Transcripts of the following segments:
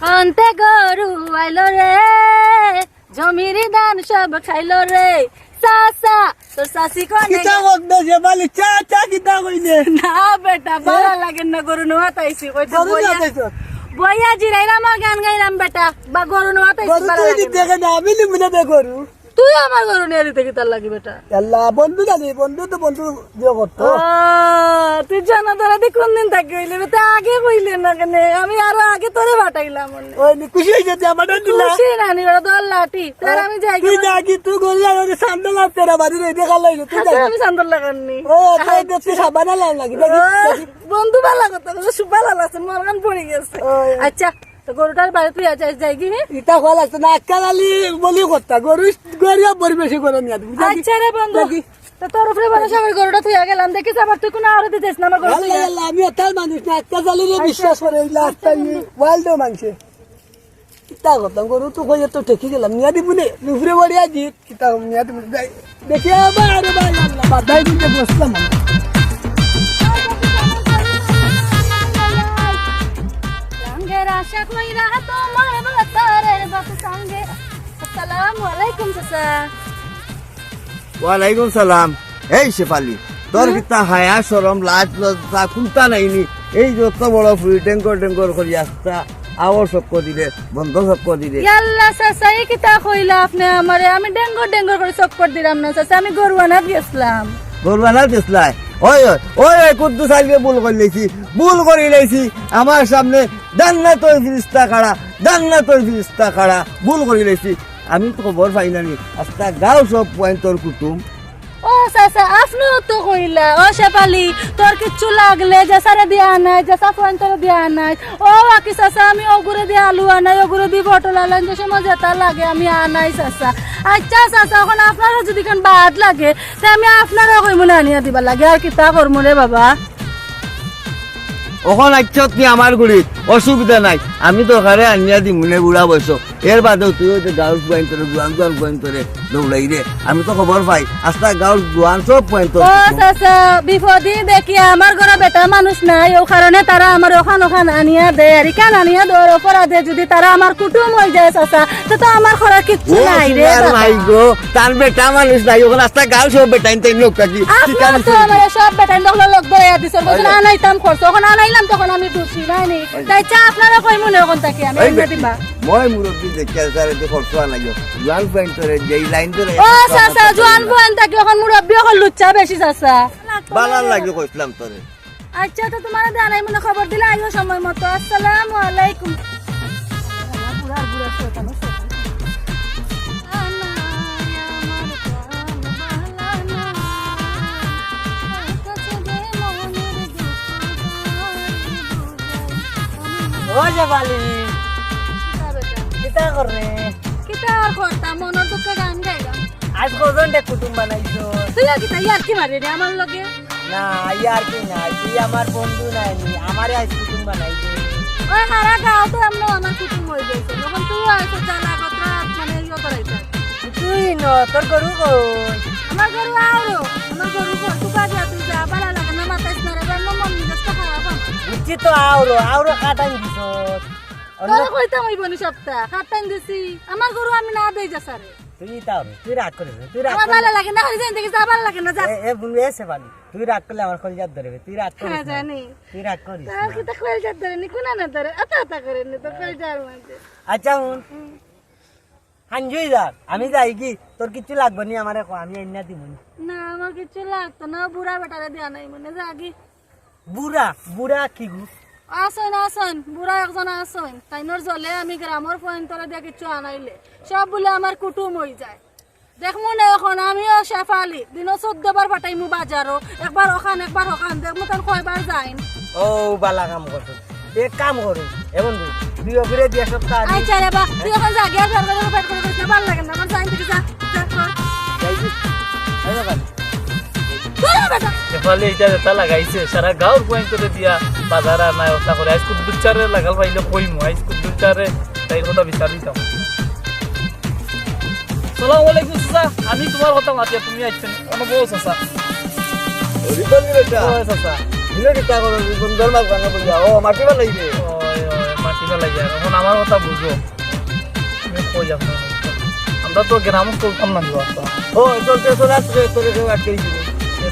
অন্তে গরু আইল রে জমির ধান সব খাইল রে। সাসা তোর শাসি কোনে কিতা বকদে যে বালি চা চা কিতা কইলে না বেটা ভালো লাগে না গরু নোয়াতাইছি কই তো বইয়া বইয়া জিরাইলাম গান গাইলাম বেটা। বা গরু নোয়া তাইছি তুই লাগে দিতে না। আমি লিমনে বে গরু। তুই আমার গরু নিয়ে দিতে কি তার লাগি বেটা। আল্লাহ বন্ধু জানি বন্ধু তো বন্ধু যে করতো। তুই জানা তোরা দি কোন দিন থাকি হইলে বে? তা আগে কইলে না কেন আমি আরও আগে তোরে বাটাইলাম ওই নি খুশি হইছে যে আমার দিলা? খুশি নানি ওরা তো লাঠি। তার আমি যাই তুই যা কি তুই লাগে সামনে লাগ তেরা বাড়ি রই দেখা লাইলো তুই যা আমি সান্দর লাগাননি ও তুই দেখতে সাবানা লাগ লাগি। বন্ধু ভালো কথা সুপার লাগছে মরগান পড়ে গেছে। আচ্ছা তো গরুটার বাড়ি তুই আজ যাই কি ইটা খোয়া লাগছে না আক্কা গালি বলি করতা গরু গরিয়া পরিবেশে করে নিয়া দেখি। আচ্ছা রে বন্ধু তো তোর উপরে ভরসা করে গরুটা তুই গেলাম। দেখিস আবার তুই কোনো আরও দিতেছ না আমার গরু আমি এটার মানুষ না আক্কা গালিরে বিশ্বাস করে এই লাস্টটা ওয়াইল্ড মানছে কিতা করতাম গরু তো কই তো ঠেকি গেলাম নিয়া দিব নে। নুফরে বড়ি আজি কিতা নিয়া দিব যাই দেখি আবার আরে ভাই আল্লাহ বাদাই দিতে। সঙ্গের আশা কইরা তোমার বাতারের বাপ সঙ্গে। আলাইকুম চাচা ওয়ালাইকুম সালাম। এই শেফালি তোর কিতা হায়া সরম লাজ লজ্জা কোনটা নাইনি? এই যত বড় ফুরি ট্যাঙ্কর ট্যাঙ্কর করি আসতা আওয়ার সব দিলে বন্ধ সব দিলে ইয়াল্লা চাচা এই কিতা কইলা আপনি আমারে? আমি ডেঙ্গর ডেঙ্গর করে চক্কর দিলাম না চাচা আমি গরু আনাত গেছিলাম গরবানা দিসলাই ওই ওই ওই ওই কুদ্দু সাইলকে ভুল করে লেছি ভুল করে লেছি। আমার সামনে দান্না তোর ফিরিস্তা খাড়া দান্না তোর ফিরিস্তা খাড়া ভুল করে লেছি। আমি তো খবর পাই না আস্তা গাও সব পয়েন্ট তোর কুটুম। ও চাচা আপনিও তো কইলা ও শেফালি তোর কিচ্ছু লাগলে জেসারে দিয়া নাই জেসা ফোন তোর দিয়া নাই। ও বাকি চাচা আমি ওগুরে দিয়ে আলু আনাই ওগুরে দিয়ে পটল আনাই যে সময় যেটা লাগে আমি আনাই চাচা। আচ্ছা চাচা এখন আপনারও যদি কোন বাদ লাগে তে আমি আপনারও কই মনে আনিয়া দিবা লাগে আর কিতা করমু রে বাবা? ওখন আচ্ছত নি আমার গুড়িত অসুবিধা নাই। আমি তো ঘরে আনিয়া দি মনে বুড়া বয়স এর বাদেও তুই ওই গাঁর পয়েন্ট তোরে গুয়ান গুয়ান পয়েন্ট তোরে দৌড়াই রে আমি তো খবর পাই আস্তা গাঁর গুয়ান সব পয়েন্ট বিপদি দেখি আমার ঘরে বেটা মানুষ নাই ও কারণে তারা আমার ওখান ওখান আনিয়া দেয় আর কেন আনিয়া দেওয়ার অপরাধে যদি তারা আমার কুটুম হয়ে যায় চাচা তো তো আমার ঘরে কিচ্ছু নাই রে। নাই গো তার বেটা মানুষ নাই ওখানে আস্তা গাঁও সব বেটাইন তাই লোক কাকি আমার সব বেটাই দেখল লোক ধরে দিছ বলছেন আনাইতাম খরচ ওখানে আনাইলাম তখন আমি দোষী নাই নি? তাই চা আপনারা কই মনে ওখান থেকে আমি দিবা। মই মুরব্বী দেখে স্যার এতে খরচ আনাইও গুয়ান পয়েন্ট যেই তোরে ও চাচা জোয়ান মুরব্বী লুচ্চা বেশি চাচা। বালার লাগে কইছিলাম তোরে আচ্ছা তো তোমার মনে খবর দিলে আইও সময় মতো আসসালামু আলাইকুম। আজ কজন দে কুটুম বানাইছো। তুই আর কিতা ইয়ার কি মারি রে আমার লগে? না ইয়ার কি না তুই আমার বন্ধু নাই আমারে আজ কুটুম বানাইছে। ওই হারা গাও তো আমরা আমার কুটুম হয়ে গেছে। যখন তুই আইছো জানা কথা মানে ইয়ে করাইছা তুই ন তোর গরু কই? আমার গরু আওরো আমার গরু কো তুই কাজে তুই যা বালা লাগে না মাথায় না রে না মন নিজস্ব খারাপ আমার বুঝছি তো আউরো আউরো কাটাই দিছ। তোর কইতাম ওই বনি সপ্তাহ কাটাইন দিছি। আমার গরু আমি না দেই যা সারে। তুই তাও তুই রাগ করিস তুই রাগ আমার ভালো লাগে না হরি যাই দেখি যা ভালো লাগে না যা। এ- বন্ধু এসে বালি তুই রাগ করলে আমার কলিজাত ধরবে তুই রাগ করিস হ্যাঁ। জানি। তুই রাগ করিস তার কি তা যা ধরে নি? কোনা না ধরে? আতা আতা করে নি তো কই যার মধ্যে আচ্ছা হুন। হাঞ্জুই যা। আমি যাই কি তোর কিছু লাগবে নি আমার আমি এনে দিব না। আমার কিছু লাগতো না বুড়া বেটারে দেয়া নাই মনে জাগি বুড়া বুড়া কি গু? আসন আসন বুড়া একজন আসন। তাইনর জলে আমি গ্রামের পয়েন্টরে দিয়ে কিছু আনাইলে সব বলে আমার কুটুম হয়ে যায়। দেখমু না এখন আমিও শেফালি। দিন চোদ্দ বার পাঠাইমু বাজারও। একবার ওখান একবার ওখান। দেখমু তার কয়বার যাইন। ও বালা কাম করছ এক কাম করুন এ বন্ধু দুই অফিরে দিয়ে সপ্তাহ আচ্ছা রে বা তুই এখন করে ভালো লাগে না। আমার যাইন থেকে যা যা, তোরা এটা লাগাইছে সারা গাঁৱৰ দিয়া বাজাৰ কৰে হাইস্কুল দুটাৰে লাগাল পাৰিলে হাইস্কুল দুটাৰে তাইৰ কথা বিচাৰি যাওঁ চাচা আমি তোমাৰ কথা মাতি তুমি চাচা। আমার কথা বুঝো আমি কই আমরা তো গ্রামে করতাম না ও চলে আসবে কেউ আটকে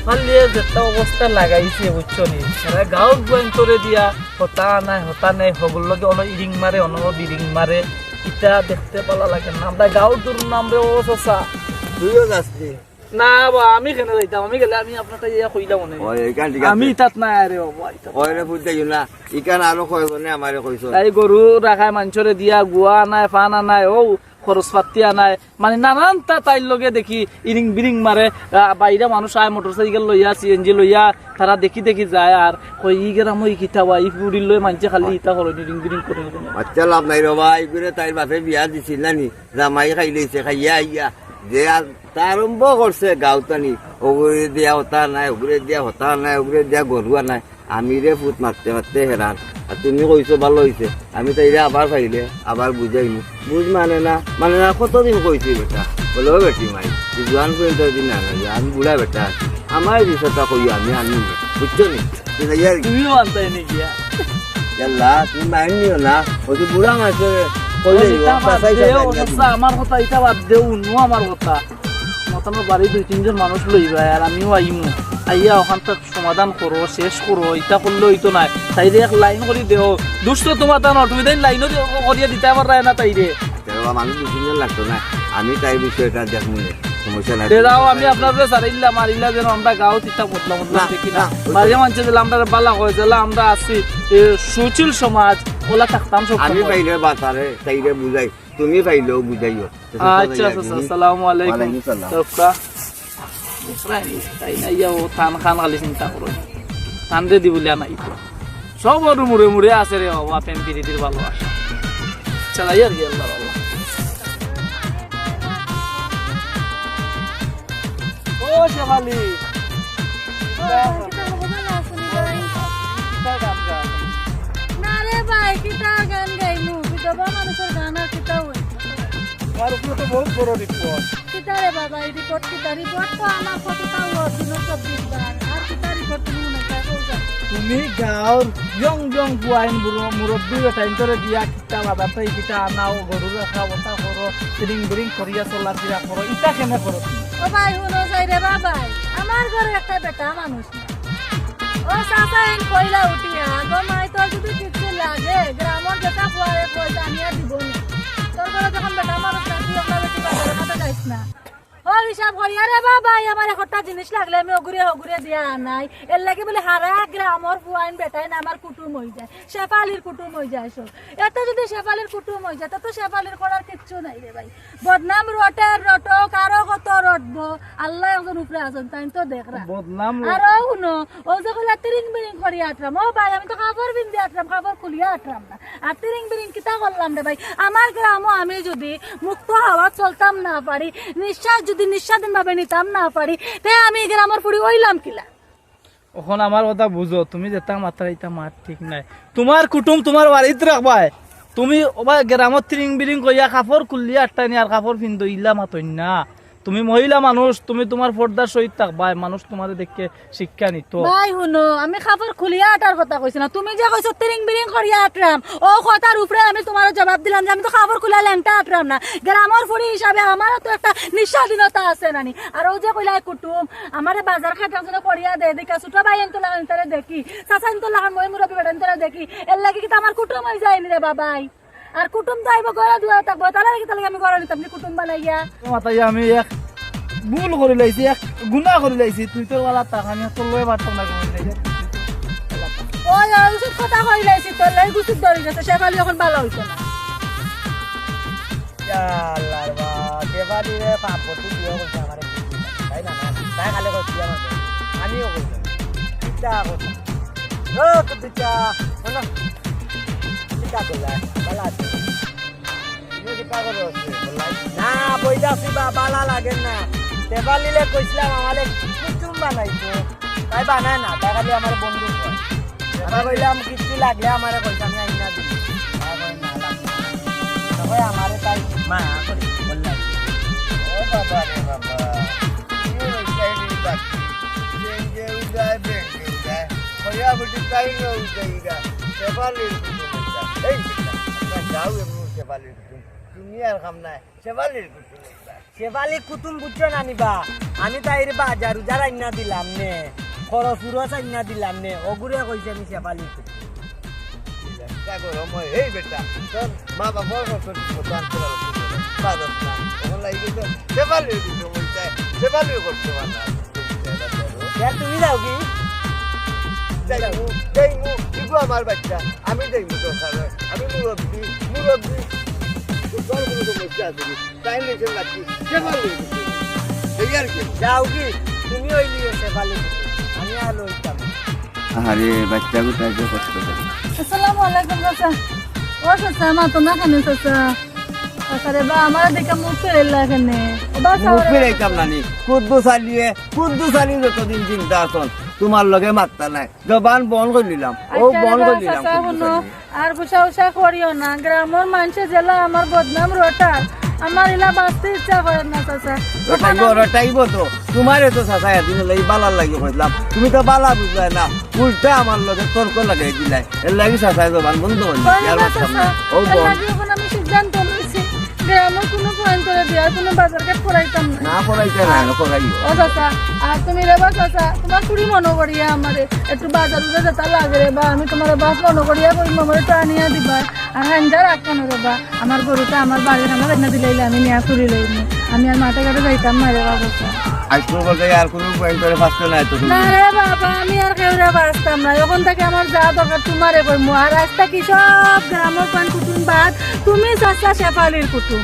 এফালিয়ে যেটা অবস্থা লাগাইছে বুঝছ নি? সারা গাঁৱত গৈ দিয়া, হতা নাই হতা নাই হগুর লগে অন ইরিং মারে অন বিরিং মারে ইটা দেখতে পালা লাগে না আমরা গাঁৱত দূর নাম রে ও সসা তুইও যাসনি না বা আমি কেন যাইতাম? আমি গেলে আমি ইয়া কইলাম মনে আমি আছে তাত নাই আরে বাবা ইতা ওই না। ইকান আরও কয় কোনে আমারে কইছো? তাই গরু রাখাই মানুষরে দিয়া গুয়া নাই ফানা নাই ও খরচ পাতি নাই। মানে নানান তা তাইর লগে দেখি ইরিং বিরিং মারে বাইরে মানুষ আয় মোটর সাইকেল লইয়া সিএনজি লইয়া তারা দেখি দেখি যায় আর কই ই গেরাম ওই কিতাবা ই পুরি লই মানুষে খালি ইটা করে ইরিং বিরিং করে লাভ নাই রবা এইগুলো তাইর বাপে বিয়া দিছিল নানি জামাই খাই লইছে খাইয়া আইয়া। যে আরম্ভ করছে গাঁওতানি ওগুরে দিয়া হতা নাই ওগুরে দিয়া হতা নাই ওগুরে দিয়া গরুয়া নাই। আমি রে ফুট মারতে মারতে হেরান আর তুমি কইছো ভালো হইছে আমি তাইরে আবার পাইলে আবার বুঝাইমু বুঝ মানে না মানে না কতদিন কইছি বেটা? বলে বেটি মাই তুই জোয়ান পর্যন্ত দিন না আমি বুড়া বেটা আছি। আমার বিষয়টা কই আমি আনি বুঝছ নি? তুই? তুমিও আনতাই নাকি? ইয়াল্লা তুমি মাইন নিও না। ওই বুড়া মাছে আমার কথা ইটা বাদ দে উনু আমার কথা। বাড়ি দুই তিনজন মানুষ লইবা আর আমিও আইমু। আইয়া ওখানটা সমাধান করো শেষ করো ইটা করলে হইতো নাই তাইরে এক লাইন করে দেও। দুষ্ট তোমার তা নয় তুমি তাই লাইনও করিয়া দিতে পারে না তাইরে। মানুষ দু লাগতো না। আমি তাই বিষয়টা দেখব না। সমস্যা নাই। তে যাও আমি আপনার সারাইল্লা মারিল্লা যেন আমরা গাও তিতা বদলা বদলা দেখি না। না, ওই- যে আমরা বালা হয়ে আমরা আছি সুচিল সমাজ ওলা থাকতাম সব আমি। পাইলে বাতারে তাইরে বুঝাই তুমি পাইলেও বুঝাইও। আচ্ছা আচ্ছা আসসালামু আলাইকুম। ওয়ালাইকুম তাই না ও থান খান খালি চিন্তা করো। থান দে দিবলিয়া নাই সব ওর মুড়ে মুড়ে আছে রে বাবা প্রেম প্রীতির ভালোবাসা। চালাই আর কি আল্লাহ আল্লাহ। ও শেফালি ভাই কিতা গান গাইমু? বিধবা মানুষের গান আর কিতা হই আমার উপরে তো বহুত বড় রিপোর্ট কিতা রে বাবা এই রিপোর্ট কিতা রিপোর্ট তো আমার কতটা দিন চব্বিশ বার আর কিতা রিপোর্ট তুমি মনে তুমি গাঁৱৰ জং জং পুৱাইন মুৰব্বী টাইম করে দিয়া কিতা বাদাতে কিতা আনাও গরু রাখা বতা করো তিরিং বিরিং করিয়া চলা ফিরা করো ইটা কেনে ও ভাই শুনো যাই রে বাবাই। আমার ঘরে একটা বেটা মানুষ না ও চাচা এন কইলা উঠিয়া গো মাই তোর যদি কিছু লাগে গ্রামর যেটা কই জানিয়া দিব নি তোর ঘরে যখন বেটা না? ও হিসাব করিয়া রে বাবাই আমার একটা জিনিস লাগলে আমি অগুরে অগুরে দিয়া নাই এর লাগে বলে হারা গ্রামর বেটাই না আমার কুটুম হয়ে যায়। শেফালির কুটুম হয়ে যায় সব এত যদি শেফালির কুটুম হয়ে যায় তো শেফালির করার কিচ্ছু নাই রে ভাই। বদনাম রটক আরও কত রটবো? আল্লাহ একজন উপরে আছেন তাই তো দেখরা বদনাম আর শুনো ও যে কইলা তিরিং বিরিং করি আটরাম। ও ভাই আমি তো কাপড় বিন্দি আটরাম কাপড় খুলিয়া আটরাম না। আর তিরিং বিরিং কিতা করলাম রে ভাই? আমার গ্রামও আমি যদি মুক্ত হাওয়া চলতাম না পারি নিঃশ্বাস যদি নিঃস্বাধীন ভাবে নিতাম না পারি, তে আমি গ্রামের ফুড়ি ওইলাম কিলা? এখন আমার কথা বুঝো, তুমি যেটা মাত্রা এটা মাত ঠিক নাই। তোমার কুটুম, তোমার বাড়িত রাখবাই তুমি ওবা গ্রামত ত্রিং বিরিং কইয়া কাপড় খুললিয়া আটটা নি আর কাপড় পিন্ধো, ইলা মাতই না। তুমি মহিলা মানুষ, তুমি তোমার পর্দার সহিত থাকবাই মানুষ তোমার দেখে শিক্ষা নিত। ভাই, শুনো, আমি কাপড় খুলিয়া আটার কথা কইছি না। তুমি যে কইছো তিরিং বিরিং করিয়া আটরাম ও কথার উপরে আমি তোমার জবাব দিলাম যে আমি তো কাপড় খুলা ল্যাংটা আটরাম না। গ্রামের ফুড়ি হিসাবে আমারও তো একটা নিঃস্বাধীনতা আছে নানি। আর ও যে কইলা, কুটুম আমারে বাজার খাটা জন্য করিয়া দে, দেখা ছোট ভাই এনতো লাগান তারে দেখি। চাচা এনতো লাগান, মই মুরব্বী বেটা তারে দেখি। এর লাগি কি তো আমার কুটুম হয়ে যায়নি রে বাবাই। আর কুটুম তো আইব ঘরে দুয়া থাকব তাহলে কি তাহলে আমি ঘরে নিতাম নি কুটুম বানাইয়া। মাতাই আমি এক ভুল করে লাইছি এক গুণা করে লাইছি তুই তোর বেলা টাকা আমি তোর লয়ে পারতাম না কোনো ওই ওষুধ কথা কইলাইছি তোর লাই গুছিত ধরে গেছে সেফালি এখন ভালো হইতো না। আল্লাহর বা দেবালি রে পাপ বস্তু দিয়ে করছে আমার তাই না না তাই খালি আমিও করছি চিন্তা করছি ও কুতুচা শোনো। চিন্তা করলা ভালো আছে না বইটা বা বালা লাগে না দেবালিলে কইছিলাম আমারে কুচুম বানাইছো তাই বানায় না তাই খালি আমার বন্ধু কয় আমি কইলাম কিছু লাগলে আমারে কইছে আমি আইনা দিই আমারে বুটি তাই না উঠাইগা কুটুম এটা। এই যাও এমনি শেফালির কুটুম তুমি আর কাম নাই। শেফালির কুটুম। শেফালি কুতুম বুঝছ না নিবা? আমি তাইর বাজার উজার আইনা দিলাম নে। খরচ উরস আইনা দিলাম নে। অগুরে কইছে আমি শেফালি কুতুম। চেষ্টা করো মই এই বেটা তোর মা বাবার শেফালির কুটুম শেফালির তুমি যাও কি? যাইমু যাইমু ইগু আমার বাচ্চা। আমি যাইমু তোর আমি মুরব্বী মুরব্বী। তোর কোনো সমস্যা আছে তাই লিখে লাগছি শেফালির কুটুম এই আর কি? যাও কি? তুমি হইলি শেফালি কুতুম আমি আর লইতাম আরে বাচ্চা কোথায় যে কষ্ট করে। আসসালামু আলাইকুম চাচা। ও চাচা মা তো না কেন চাচা? চাচা বা আমার দেখে মুখ ফেলে এখানে মুখ ফিরাইতাম নানি কুদ্দু চালিয়ে কুদ্দু চালি যতদিন চিন্তা আসন তোমার লগে মাত্রা নাই। জবান বন করে নিলাম। ও বন করে নিলাম। আর বুসা উসা করিও না। গ্রামের মানুষের জেলা আমার বদনাম রটার আমার ইলা বাঁচতে ইচ্ছা করে না চাচা। রটাইব রটাইব তো। তোমারে তো চাচা এদিন লাগি বালার লাগি কইলাম তুমি তো বালা বুঝলাই না। উল্টা আমার লগে তর্ক লাগাই দিলাই। এর লাগি চাচা জবান বন্ধ। না। ও বন আমি সিদ্ধান্ত গ্রামের কোনো পয়েন্ট করে দেওয়ার কোনো বাজার ঘাট করাইতাম না। না করাইতে নাই না করাইও ও চাচা আর তুমি রে বা চাচা তোমার চুরি মনে করিয়া আমারে একটু বাজার উঠে যেতে লাগে রে বা আমি তোমার বাস মনে করিয়া একটু আনিয়া দিবা। আর হ্যান্ডা রাখতাম রে বা আমার গরুটা আমার বাড়ির আমার এনে দিলাইলে আমি নিয়া চুরি লইনি আমি আর মাঠে ঘাটে যাইতাম না রে বা চাচা। আজকে বলতে আর কোনো পয়েন্ট করে ফাঁসতে নাই তো। না রে বাবা, আমি আর কেউ রে বাঁচতাম না। এখন থেকে আমার যা দরকার তোমারে কইমু আর রাস্তা কি সব গ্রামের পান কুটুম বাদ, তুমি চাচা শেফালির কুটুম।